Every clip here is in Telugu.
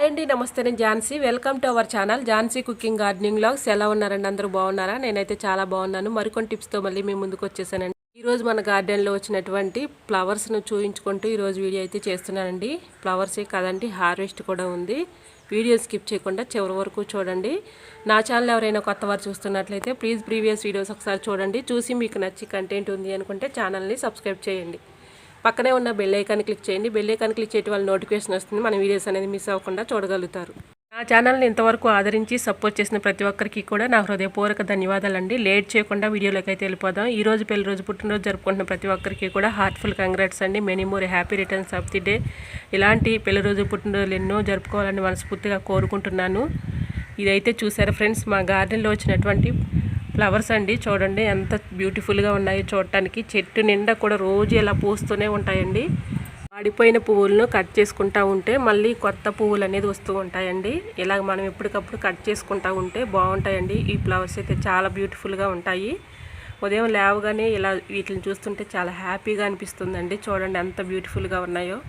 హాయ్ అండి నమస్తే నేను Jhansi. Welcome to our channel Jhansi cooking gardening logs ఎలా ఉన్నారండి అందరూ? బాగున్నారా? నేనైతే చాలా బాగున్నాను. మరికొన్ని టిప్స్తో మళ్ళీ మేము ముందుకు వచ్చేసానండి. ఈరోజు మన గార్డెన్లో వచ్చినటువంటి ఫ్లవర్స్ను చూయించుకుంటూ ఈరోజు వీడియో అయితే చేస్తున్నానండి. ఫ్లవర్సే కదండి హార్వెస్ట్ కూడా ఉంది. వీడియో స్కిప్ చేయకుండా చివరి వరకు చూడండి. నా ఛానల్ ఎవరైనా కొత్త వారు చూస్తున్నట్లయితే ప్లీజ్ ప్రీవియస్ వీడియోస్ ఒకసారి చూడండి. చూసి మీకు నచ్చి కంటెంట్ ఉంది అనుకుంటే ఛానల్ని సబ్స్క్రైబ్ చేయండి. పక్కనే ఉన్న బెల్ ఐకాన్ క్లిక్ చేయండి. బెల్ ఐకాన్ క్లిక్ చేయడం వల్ల నోటిఫికేషన్ వస్తుంది. మన వీడియోస్ అనేది మిస్ అవ్వకుండా చూడగలుగుతారు. నా ఛానల్ని ఇంతవరకు ఆదరించి సపోర్ట్ చేసిన ప్రతి ఒక్కరికి కూడా నా హృదయపూర్వక ధన్యవాదాలండి. లేట్ చేయకుండా వీడియోలోకి అయితే వెళ్ళిపోదాం. ఈ రోజు పెళ్ళి రోజు పుట్టినరోజు జరుపుకుంటున్న ప్రతి ఒక్కరికి కూడా హార్ట్ఫుల్ కంగ్రాట్స్ అండి. Many more happy returns of the day ఇలాంటి పెళ్ళి రోజు పుట్టినరోజులు ఎన్నో జరుపుకోవాలని మనస్ఫూర్తిగా కోరుకుంటున్నాను. ఇదైతే చూసారా ఫ్రెండ్స్ మా గార్డెన్లో వచ్చినటువంటి ఫ్లవర్స్ అండి. చూడండి ఎంత బ్యూటిఫుల్గా ఉన్నాయో చూడటానికి. చెట్టు నిండా కూడా రోజు ఇలా పూస్తూనే ఉంటాయండి. వాడిపోయిన పువ్వులను కట్ చేసుకుంటా ఉంటే మళ్ళీ కొత్త పువ్వులు అనేది వస్తూ ఉంటాయండి. ఇలాగ మనం ఎప్పటికప్పుడు కట్ చేసుకుంటా ఉంటే బాగుంటాయండి. ఈ ఫ్లవర్స్ అయితే చాలా బ్యూటిఫుల్గా ఉంటాయి. ఉదయం లేవగానే ఇలా వీటిని చూస్తుంటే చాలా హ్యాపీగా అనిపిస్తుందండి. చూడండి ఎంత బ్యూటిఫుల్గా ఉన్నాయో.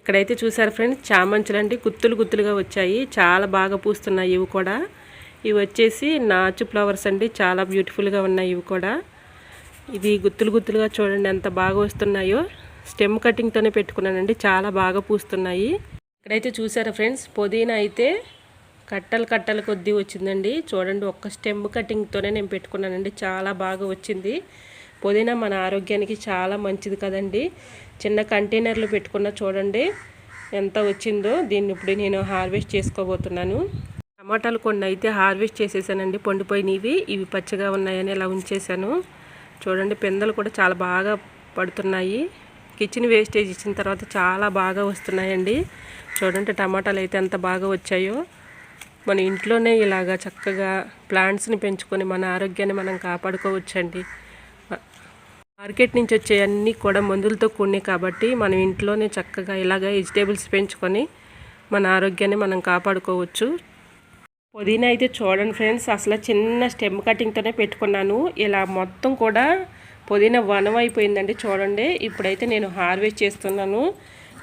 ఇక్కడైతే చూసారు ఫ్రెండ్స్ చామంచులు అండి. గుత్తులు గుత్తులుగా వచ్చాయి. చాలా బాగా పూస్తున్నాయి ఇవి కూడా. ఇవి వచ్చేసి నాచు ఫ్లవర్స్ అండి. చాలా బ్యూటిఫుల్గా ఉన్నాయి ఇవి కూడా. ఇది గుత్తులు గుత్తులుగా చూడండి ఎంత బాగా వస్తున్నాయో. స్టెమ్ కటింగ్తోనే పెట్టుకున్నానండి. చాలా బాగా పూస్తున్నాయి. ఇక్కడైతే చూసారా ఫ్రెండ్స్ పుదీనా అయితే కట్టలు కట్టలు కొద్దీ వచ్చిందండి. చూడండి ఒక్క స్టెమ్ కటింగ్తోనే నేను పెట్టుకున్నానండి. చాలా బాగా వచ్చింది. పుదీనా మన ఆరోగ్యానికి చాలా మంచిది కదండి. చిన్న కంటైనర్లు పెట్టుకున్న చూడండి ఎంత వచ్చిందో. దీన్ని ఇప్పుడు నేను హార్వెస్ట్ చేసుకోబోతున్నాను. టమాటాలు కొన్ని అయితే హార్వెస్ట్ చేసేసానండి. పండిపోయినవి. ఇవి పచ్చగా ఉన్నాయని ఇలా ఉంచేసాను. చూడండి పిందలు కూడా చాలా బాగా పడుతున్నాయి. కిచెన్ వేస్టేజ్ ఇచ్చిన తర్వాత చాలా బాగా వస్తున్నాయండి. చూడండి టమాటాలు అయితే ఎంత బాగా వచ్చాయో. మన ఇంట్లోనే ఇలాగా చక్కగా ప్లాంట్స్ని పెంచుకొని మన ఆరోగ్యాన్ని మనం కాపాడుకోవచ్చండి. మార్కెట్ నుంచి వచ్చే అన్నీ కూడా మందులతో కూడినాయి కాబట్టి మనం ఇంట్లోనే చక్కగా ఇలాగ వెజిటేబుల్స్ పెంచుకొని మన ఆరోగ్యాన్ని మనం కాపాడుకోవచ్చు. పుదీనా అయితే చూడండి ఫ్రెండ్స్ అసలు చిన్న స్టెమ్ కటింగ్తోనే పెట్టుకున్నాను. ఇలా మొత్తం కూడా పుదీనా వనం అయిపోయిందండి చూడండి. ఇప్పుడైతే నేను హార్వెస్ట్ చేస్తున్నాను.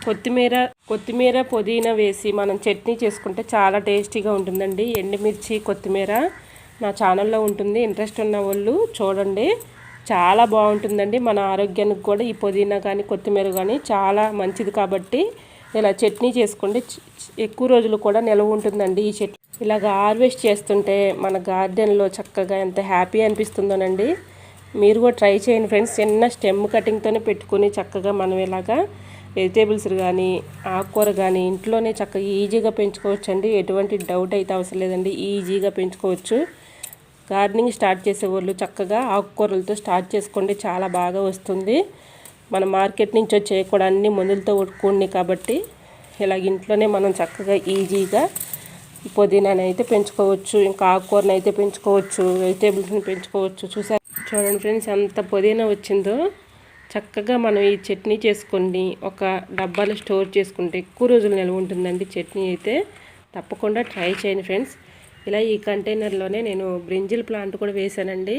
కొత్తిమీర కొత్తిమీర పుదీనా వేసి మనం చట్నీ చేసుకుంటే చాలా టేస్టీగా ఉంటుందండి. ఎండుమిర్చి కొత్తిమీర నా ఛానల్లో ఉంటుంది ఇంట్రెస్ట్ ఉన్న వాళ్ళు చూడండి. చాలా బాగుంటుందండి. మన ఆరోగ్యానికి కూడా ఈ పుదీనా కానీ కొత్తిమీర కానీ చాలా మంచిది కాబట్టి ఇలా చట్నీ చేసుకుంటే ఎక్కువ రోజులు కూడా నిల్వ ఉంటుందండి ఈ చట్నీ. ఇలాగ హార్వెస్ట్ చేస్తుంటే మన గార్డెన్లో చక్కగా ఎంత హ్యాపీ అనిపిస్తుందోనండి. మీరు కూడా ట్రై చేయండి ఫ్రెండ్స్. చిన్న స్టెమ్ కటింగ్తోనే పెట్టుకొని చక్కగా మనం ఇలాగా వెజిటేబుల్స్ కానీ ఆకుకూర కానీ ఇంట్లోనే చక్కగా ఈజీగా పెంచుకోవచ్చు అండి ఎటువంటి డౌట్ అయితే అవసరం లేదండి. ఈజీగా పెంచుకోవచ్చు. గార్డెనింగ్ స్టార్ట్ చేసే వాళ్ళు చక్కగా ఆకుకూరలతో స్టార్ట్ చేసుకోండి. చాలా బాగా వస్తుంది. మన మార్కెట్ నుంచి వచ్చే కూడా అన్ని మందులతో కూడినాయి కాబట్టి ఇలాగ ఇంట్లోనే మనం చక్కగా ఈజీగా పుదీనాని అయితే పెంచుకోవచ్చు ఇంకా ఆకుకూరని అయితే పెంచుకోవచ్చు వెజిటేబుల్స్ని పెంచుకోవచ్చు. చూసారు? చూడండి ఫ్రెండ్స్ ఎంత పుదీనా వచ్చిందో. చక్కగా మనం ఈ చట్నీ చేసుకొని ఒక డబ్బాలో స్టోర్ చేసుకుంటే ఎక్కువ రోజులు నిల్వ ఉంటుందండి చట్నీ అయితే. తప్పకుండా ట్రై చేయండి ఫ్రెండ్స్. ఇలా ఈ కంటైనర్లోనే నేను బ్రింజిల్ ప్లాంట్ కూడా వేసానండి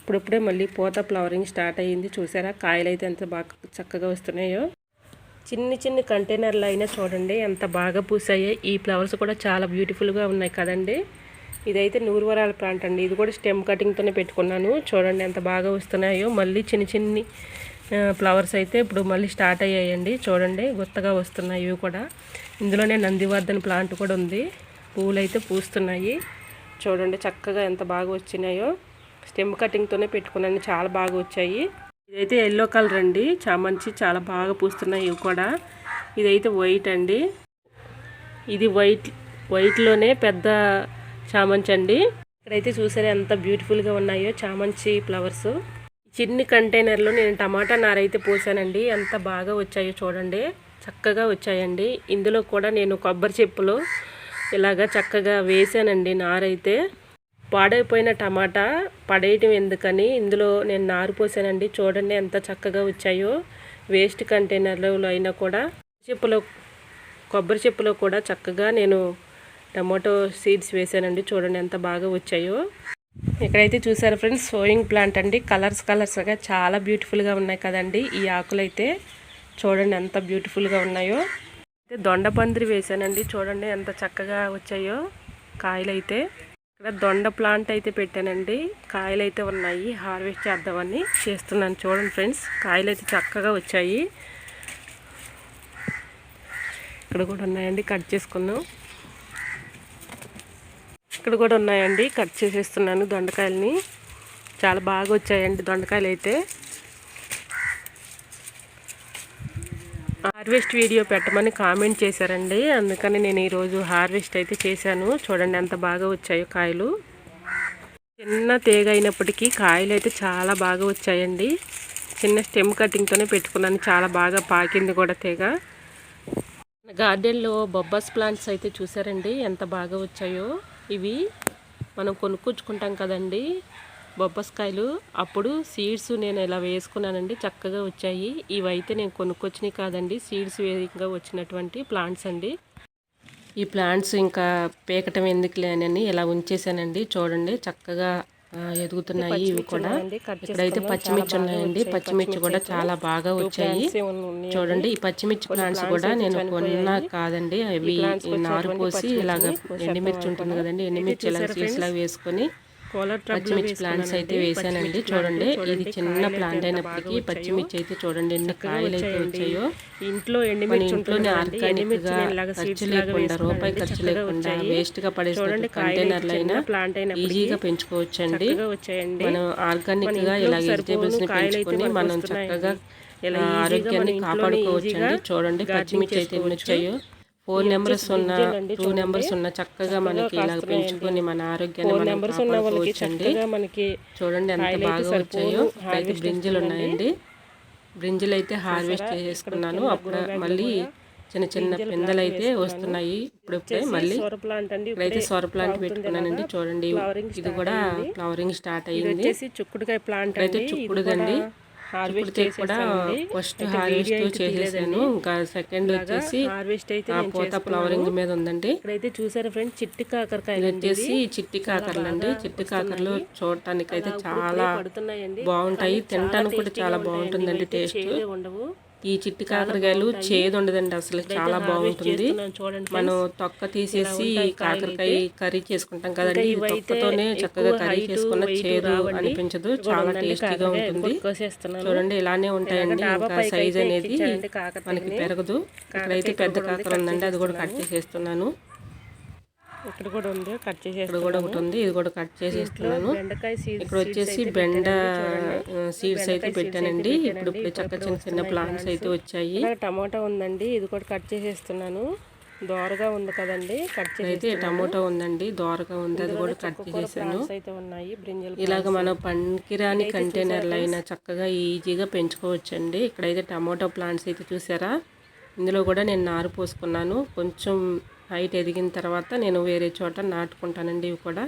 ఇప్పుడప్పుడే మళ్ళీ పూత ఫ్లవరింగ్ స్టార్ట్ అయ్యింది. చూసారా? కాయలు అయితే ఎంత బాగా చక్కగా వస్తున్నాయో. చిన్ని చిన్ని కంటైనర్లు అయినా చూడండి ఎంత బాగా పూసాయో. ఈ ఫ్లవర్స్ కూడా చాలా బ్యూటిఫుల్గా ఉన్నాయి కదండి. ఇదైతే నూరువరాల ప్లాంట్ అండి. ఇది కూడా స్టెమ్ కటింగ్తోనే పెట్టుకున్నాను. చూడండి ఎంత బాగా వస్తున్నాయో. మళ్ళీ చిన్న చిన్ని ఫ్లవర్స్ అయితే ఇప్పుడు మళ్ళీ స్టార్ట్ అయ్యాయండి. చూడండి గుత్తగా వస్తున్నాయి ఇవి కూడా. ఇందులోనే నందివర్ధన్ ప్లాంట్ కూడా ఉంది. పువ్వులు అయితే పూస్తున్నాయి. చూడండి చక్కగా ఎంత బాగా వచ్చినాయో. స్టెమ్ కటింగ్తోనే పెట్టుకున్నాను. చాలా బాగా వచ్చాయి. ఇదైతే ఎల్లో కలర్ అండి. చామంచి చాలా బాగా పూస్తున్నాయి ఇవి కూడా. ఇదైతే వైట్ అండి. ఇది వైట్ వైట్లోనే పెద్ద చామంచి అండి. ఇక్కడైతే చూసారా ఎంత బ్యూటిఫుల్గా ఉన్నాయో చామంచి ఫ్లవర్స్. చిన్ని కంటైనర్లో నేను టమాటా నార అయితే పోసానండి. ఎంత బాగా వచ్చాయో చూడండి. చక్కగా వచ్చాయండి. ఇందులో కూడా నేను కొబ్బరి చెప్పులు ఇలాగా చక్కగా వేసానండి నారైతే. పాడైపోయిన టమాటా పడేయటం ఎందుకని? ఇందులో నేను నారు పోసానండి. చూడండి ఎంత చక్కగా వచ్చాయో. వేస్ట్ కంటైనర్లో అయినా కూడా చెప్పులో కొబ్బరి చెప్పులో కూడా చక్కగా నేను టమాటో సీడ్స్ వేసానండి. చూడండి ఎంత బాగా వచ్చాయో. ఇక్కడైతే చూసారు ఫ్రెండ్స్ సోయింగ్ ప్లాంట్ అండి. కలర్స్ కలర్స్గా చాలా బ్యూటిఫుల్గా ఉన్నాయి కదండి ఈ ఆకులైతే. చూడండి ఎంత బ్యూటిఫుల్గా ఉన్నాయో. అయితే దొండపందిరి వేసానండి. చూడండి ఎంత చక్కగా వచ్చాయో కాయలు అయితే ఇక్కడ దొండ ప్లాంట్ అయితే పెట్టానండి. కాయలు అయితే ఉన్నాయి. హార్వెస్ట్ చేద్దామని చేస్తున్నాను చూడండి ఫ్రెండ్స్. కాయలు అయితే చక్కగా వచ్చాయి. ఇక్కడ కూడా ఉన్నాయండి. కట్ చేసుకున్నాం ఇక్కడ కూడా ఉన్నాయండి. కట్ చేసేస్తున్నాను దొండకాయలని. చాలా బాగా వచ్చాయండి దొండకాయలు అయితే హార్వెస్ట్ వీడియో పెట్టమని కామెంట్ చేశారండి. అందుకని నేను ఈరోజు హార్వెస్ట్ అయితే చేశాను. చూడండి ఎంత బాగా వచ్చాయో కాయలు. చిన్న తీగ అయినప్పటికీ కాయలు అయితే చాలా బాగా వచ్చాయండి. చిన్న స్టెమ్ కటింగ్తోనే పెట్టుకున్నాను. చాలా బాగా పాకింది కూడా తీగ. గార్డెన్లో బొబ్బాస్ ప్లాంట్స్ అయితే చూసారండి ఎంత బాగా వచ్చాయో. ఇవి మనం కొనుక్కొచ్చుకుంటాం కదండి. బొబ్బస్కాయలు. అప్పుడు సీడ్స్ నేను ఇలా వేసుకున్నానండి. చక్కగా వచ్చాయి. ఇవైతే నేను కొనుక్కొచ్చినవి కాదండి. సీడ్స్ వేదికగా వచ్చినటువంటి ప్లాంట్స్ అండి. ఈ ప్లాంట్స్ ఇంకా పీకటం ఎందుకులే అని ఇలా ఉంచేసానండి. చూడండి చక్కగా ఎదుగుతున్నాయి ఇవి కూడా. ఇక్కడైతే పచ్చిమిర్చి ఉన్నాయండి. పచ్చిమిర్చి కూడా చాలా బాగా వచ్చాయి. చూడండి ఈ పచ్చిమిర్చి ప్లాంట్స్ కూడా నేను కొన్నా కాదండి. అవి నారు పోసి ఇలాగ ఎండుమిర్చి ఉంటుంది కదండి. ఎండుమిర్చి ఇలా సీడ్స్ లాగా వేసుకొని పచ్చిమిర్చి ప్లాంట్స్ అయితే వేసానండి. చూడండి ఇది చిన్న ప్లాంట్ అయినప్పటికీ పచ్చిమిర్చి అయితే చూడండి ఎన్ని కాయలు అయితే వచ్చాయో ఇంట్లో ఎండుమిర్చి ఇంట్లోనే ఆర్గానిక్గా ఖర్చు లేకుండా రూపాయి ఖర్చు లేకుండా వేస్ట్గా పడేసిన కంటైనర్లు అయినా ప్లాంట్ అయినా ఈజీగా పెంచుకోవచ్చండి. మనం ఆర్గానిక్గా ఇలా వెజిటేబుల్స్ని పెంచుకొని మనం చక్కగా ఆరోగ్యాన్ని కాపాడుకోవచ్చండి. చూడండి పచ్చిమిర్చి అయితే ఎన్ని వచ్చాయో ఫోర్ నెంబర్స్ ఉన్న టూ నెంబర్స్ ఉన్న చక్కగా మనకి ఇలా పెంచుకొని మన ఆరోగ్యాన్ని మనం కాపాడుకోవచ్చండి మనకి చూడండి ఎంత బాగా వచ్చాయో. అయితే బ్రింజలు ఉన్నాయండి. బ్రింజలు అయితే హార్వెస్ట్ చేసుకున్నాను. అప్పుడు మళ్ళీ చిన్న చిన్న పిందెలు అయితే వస్తున్నాయి. ఇప్పుడిప్పుడే మళ్ళీ సొర ప్లాంట్ అండి. ఇప్పుడైతే సొర ప్లాంట్ పెట్టుకున్నానండి. చూడండి ఇది కూడా ఫ్లవరింగ్ స్టార్ట్ అయ్యింది వచ్చేసి చుక్కుడుకాయ ప్లాంట్ అయితే అండి. చుక్కుడుదండి. హార్వెస్ట్ కూడా ఫస్ట్ హార్వెస్ట్ చేసేసాను. ఇంకా సెకండ్ వచ్చేసి హార్వెస్ట్ అయితే పూత ఫ్లవరింగ్ మీద ఉందండి. ఇక్కడైతే చూసారా ఫ్రెండ్స్? చిట్టి కాకరకాయలు వచ్చేసి చిట్టి కాకరలు అండి చిట్టి కాకరలు చూడటానికి అయితే చాలా బాగుంటాయి. తినటానికి కూడా చాలా బాగుంటుందండి టేస్ట్. ఉండవు. ఈ చిట్టి కాకరకాయలు చేదు ఉండదండి అసలు చాలా బాగుంటుంది. మనం తొక్క తీసేసి కాకరకాయ కర్రీ చేసుకుంటాం కదండి. తొక్కతోనే చక్కగా కర్రీ చేసుకున్న చేదు అనిపించదు. చాలా టేస్టీగా ఉంటుంది. చూడండి ఇలానే ఉంటాయండి. ఇంకా సైజ్ అనేది మనకి పెరగదు. ఇక్కడైతే పెద్ద కాకర ఉందండి అది కూడా కట్ చేసేస్తున్నాను. ఇక్కడ కూడా ఉంది కట్ ఇక్కడ చేసేస్తాను కూడా ఒకటి ఉంది ఇది కూడా కట్ చేసేస్తున్నాను. బెండకాయ సీడ్స్ ఇక్కడ వచ్చేసి బెండ సీడ్స్ అయితే పెట్టానండి. ఇప్పుడు ఇప్పుడు చక్క చిన్న చిన్న ప్లాంట్స్ అయితే వచ్చాయి. టమాటా ఉందండి. ఇది కూడా కట్ చేసేస్తున్నాను. దోరగా ఉంది కదండి కట్ చేసి అయితే టమోటా ఉందండి. దోరగా ఉంది అది కూడా కట్ చేసేసాను. అయితే ఉన్నాయి బ్రింజల్ ఇలాగ మనం పనికిరాని కంటైనర్లు అయినా చక్కగా ఈజీగా పెంచుకోవచ్చండి. ఇక్కడైతే టమోటా ప్లాంట్స్ అయితే చూసారా? ఇందులో కూడా నేను నారు పోసుకున్నాను. కొంచెం హైట్ ఎదిగిన తర్వాత నేను వేరే చోట నాటుకుంటానండి ఇవి కూడా.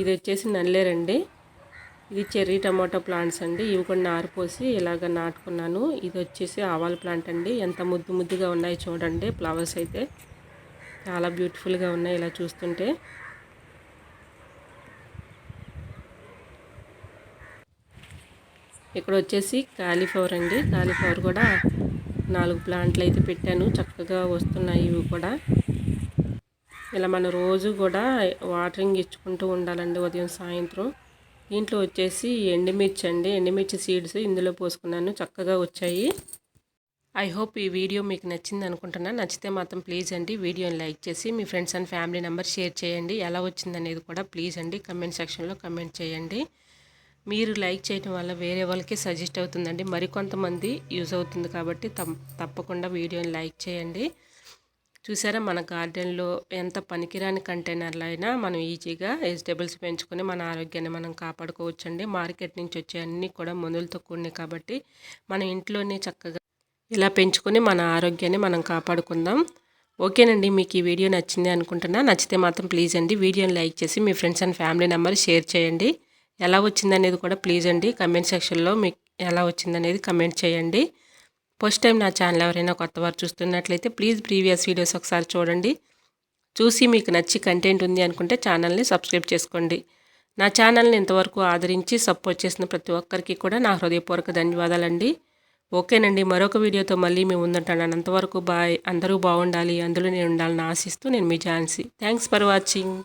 ఇది వచ్చేసి నల్లేరండి. ఇది చెర్రీ టమాటో ప్లాంట్స్ అండి. ఇవి కూడా నారిపోసి ఇలాగ నాటుకున్నాను. ఇది వచ్చేసి ఆవాల ప్లాంట్ అండి. ఎంత ముద్దు ముద్దుగా ఉన్నాయి చూడండి. ఫ్లవర్స్ అయితే చాలా బ్యూటిఫుల్గా ఉన్నాయి ఇలా చూస్తుంటే. ఇక్కడ వచ్చేసి కాలీఫ్లవర్ అండి. కాలీఫ్లవర్ కూడా నాలుగు ప్లాంట్లు అయితే పెట్టాను. చక్కగా వస్తున్నాయి ఇవి కూడా. ఇలా మన రోజు కూడా వాటరింగ్ ఇచ్చుకుంటూ ఉండాలండి ఉదయం సాయంత్రం. దీంట్లో వచ్చేసి ఎండుమిర్చి అండి. ఎండుమిర్చి సీడ్స్ ఇందులో పోసుకున్నాను. చక్కగా వచ్చాయి. ఐ హోప్ ఈ వీడియో మీకు నచ్చింది అనుకుంటున్నాను నచ్చితే మాత్రం ప్లీజ్ అండి వీడియోని లైక్ చేసి మీ friends and family number share చేయండి. ఎలా వచ్చిందనేది కూడా ప్లీజ్ అండి కమెంట్ సెక్షన్లో కమెంట్ చేయండి. మీరు లైక్ చేయడం వల్ల వేరే వాళ్ళకి సజెస్ట్ అవుతుందండి. మరికొంతమంది యూజ్ అవుతుంది కాబట్టి తప్- తప్పకుండా వీడియోని లైక్ చేయండి. చూసారా మన గార్డెన్లో ఎంత పనికిరాని కంటైనర్లు అయినా మనం ఈజీగా వెజిటేబుల్స్ పెంచుకొని మన ఆరోగ్యాన్ని మనం కాపాడుకోవచ్చండి. మార్కెట్ నుంచి వచ్చే అన్నీ కూడా మందులతో కూడినాయి కాబట్టి మన ఇంట్లోనే చక్కగా ఇలా పెంచుకొని మన ఆరోగ్యాన్ని మనం కాపాడుకుందాం. ఓకేనండి మీకు ఈ వీడియో నచ్చింది అనుకుంటున్నా. నచ్చితే మాత్రం ప్లీజ్ అండి వీడియోని లైక్ చేసి మీ friends and family number share చేయండి. ఎలా వచ్చిందనేది కూడా ప్లీజ్ అండి. కమెంట్ సెక్షన్లో మీకు ఎలా వచ్చిందనేది కమెంట్ చేయండి. ఫస్ట్ టైం నా ఛానల్ ఎవరైనా కొత్త వారు చూస్తున్నట్లయితే ప్లీజ్ ప్రీవియస్ వీడియోస్ ఒకసారి చూడండి. చూసి మీకు నచ్చి కంటెంట్ ఉంది అనుకుంటే ఛానల్ని సబ్స్క్రైబ్ చేసుకోండి. నా ఛానల్ని ఇంతవరకు ఆదరించి సపోర్ట్ చేసిన ప్రతి ఒక్కరికి కూడా నా హృదయపూర్వక ధన్యవాదాలండి. ఓకేనండి మరొక వీడియోతో మళ్ళీ మేము ఉందంటాను అంతవరకు బాయ్ అందరూ బాగుండాలి. అందులో నేను ఉండాలని ఆశిస్తూ నేను మీ ఛాన్సీ థ్యాంక్స్ ఫర్ వాచింగ్